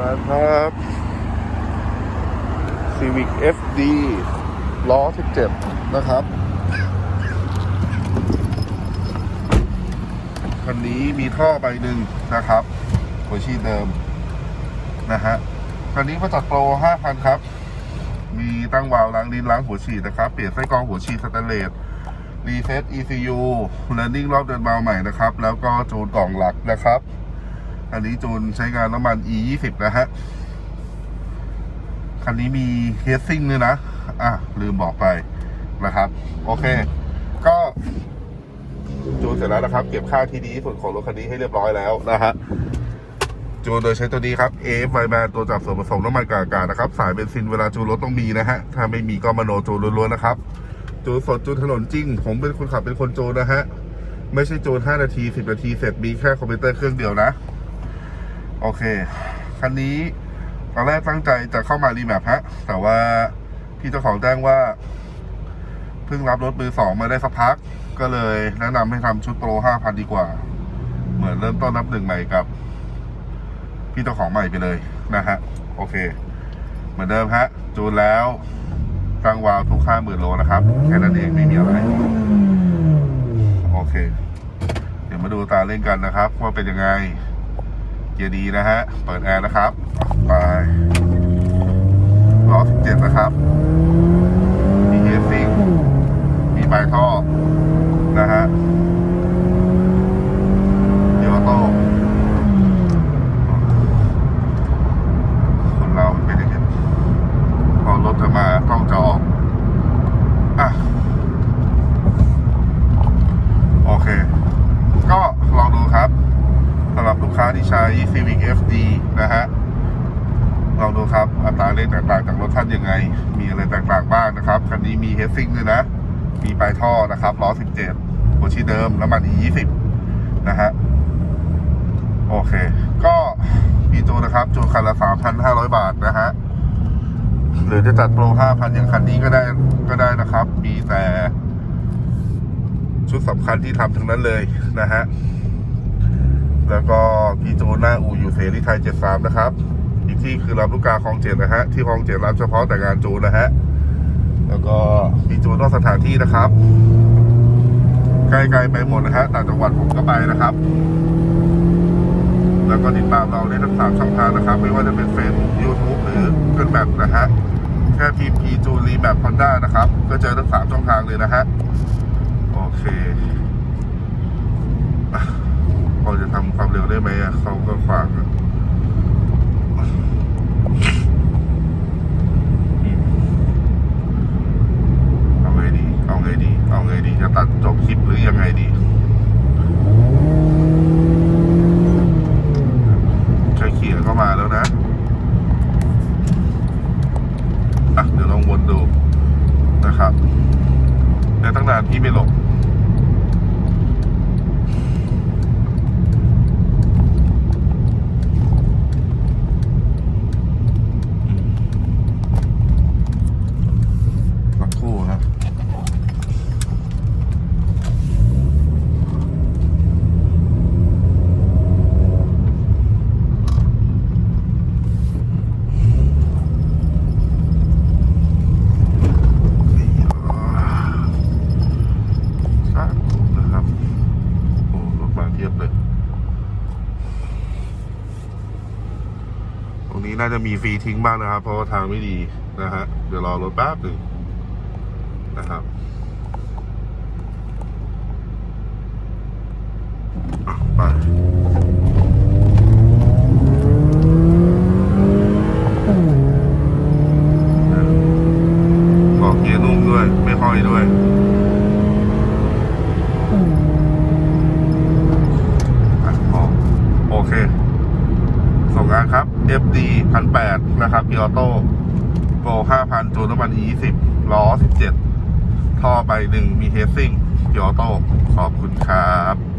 งาครับ Civic FD ล้อ 17 นะครับ คันนี้มีท่อใบหนึ่งนะครับหัวชีดเดิม นะฮะ คันนี้มาจากโปร 5,000 ครับ มีตั้งวาล์วล้างลิ้นล้างหัวฉีดนะครับ เปลี่ยนไส้กรองหัวฉีดสแตนเลสรีเซ็ต ECU แลนดิ้งรอบเดินเบาใหม่นะครับ แล้วก็จูนกล่องหลักนะครับ อันนี้จูนใช้งานน้ำมัน E 2 0นะฮะ คันนี้มีเฮดซิ่งด้วยนะ อะ ลืมบอกไปนะครับ โอเค ก็จูนเสร็จแล้วนะครับ เก็บค่าที่ดีที่สุดของรถคันนี้ให้เรียบร้อยแล้วนะฮะจูนโดยใช้ตัวนี้ครับ AF i b a n ตัวจับส่วนผสมน้ำมันกับอากาศนะครับ สายเบนซินเวลาจูนรถต้องมีนะฮะ ถ้าไม่มีก็มโนจูนล้วนๆนะครับ จูนสดจูนถนนจริง ผมเป็นคนขับเป็นคนจูนนะฮะ ไม่ใช่จูน5นาที 10 นาทีเสร็จมีแค่คอมพิวเตอร์เครื่องเดียวนะ โอเค คันนี้ตอนแรกตั้งใจจะเข้ามารีแมปฮะ แต่ว่าพี่เจ้าของแจ้งว่า เพิ่งรับรถมือสองมาได้สักพัก ก็เลยแนะนำให้ทำชุดโปร5,000ดีกว่า เหมือนเริ่มต้นนับหนึ่งใหม่กับ พี่เจ้าของใหม่ไปเลยนะฮะ โอเค เหมือนเดิมฮะ จูนแล้วตั้งวาวทุกค่าหมื่นโลนะครับ แค่นั้นเองไม่มีอะไร โอเค เดี๋ยวมาดูตาเล่นกันนะครับ ว่าเป็นยังไง เกียร์ดีนะฮะ เปิดแอร์นะครับ ไปล้อ17นะครับ มีเฮซิ่งมีปลายท่อ นะฮะเดียวโต้ คนเรามันเป็นอย่างนี้พอรถจะมาต้องจะออก อะ โอเค ก็ลองดูครับสำหรับลูกค้าที่ใช้ Civic FD นะฮะ ลองดูครับ อั ตาเร่งแตกต่างจากรถท่านยังไง มีอะไรแตกต่างบ้างนะครับ คันนี้มีเฮดซิ่งด้วยนะ มีปลายท่อนะครับล้อ 17หัวชีเดิมน้ำมัน E20 นะฮะ โอเค ก็มีจูนนะครับจูคันละ 3,500 บาทนะฮะ หรือจะจัดโปร 5,000 อย่างคันนี้ก็ได้ก็ได้นะครับ มีแต่ชุดสำคัญที่ทำทั้งนั้นเลยนะฮะ แล้วก็พีจูนหน้าอูอยู่เสรีไทย 73 นะครับ อีกที่คือรับลูกกาคลองเจ็ดนะฮะ ที่คลองเจ็ดรับเฉพาะแต่งานจูนนะฮะ แล้วก็มีจูนนอกสถานที่นะครับ ใกล้ๆไปหมดนะฮะต่างจังหวัดผมก็ไปนะครับ แล้วก็ติดตามเราได้ทั้งสามช่องทางนะครับ ไม่ว่าจะเป็น Facebook YouTube หรือเกินแบบนะฮะ แค่พิมพ์พีจูนรีแบบฮอนด้านะครับ ก็เจอทั้งสามช่องทางเลยนะฮะ โอเคพอจะทำความเร็วได้ไหมอะเขาก็ขวางอะอืมเอาไงดี เอาไงดี เอาไงดี จะตัดจบคลิปหรือยังไงดี ใช้เขียเข้ามาแล้วนะ อะ เดี๋ยวลองวนดูนะครับ แต่ตั้งนานพี่ไม่หลบ สักครู่ครับ สามทุ่มนะครับ โอ้รถมาเทียบเลย ตรง นี้น่าจะมีฟรีทิ้งบ้างนะครับ เพราะว่าทางไม่ดีนะฮะเดี๋ยวรอรถแป๊บหนึ่งนะครับไปบอกเกียร์นุ่มด้วย ไม่ค่อยด้วย อะพอโอเค ส่งงานครับ FD พั นะครับเกียร์ออโต้โปรห้าพันจูนน้ำมัน E สิบล้อสิบเจ็ดท่อใบหนึ่งมีเฮดซิ่งพีออโต้ขอบคุณครับ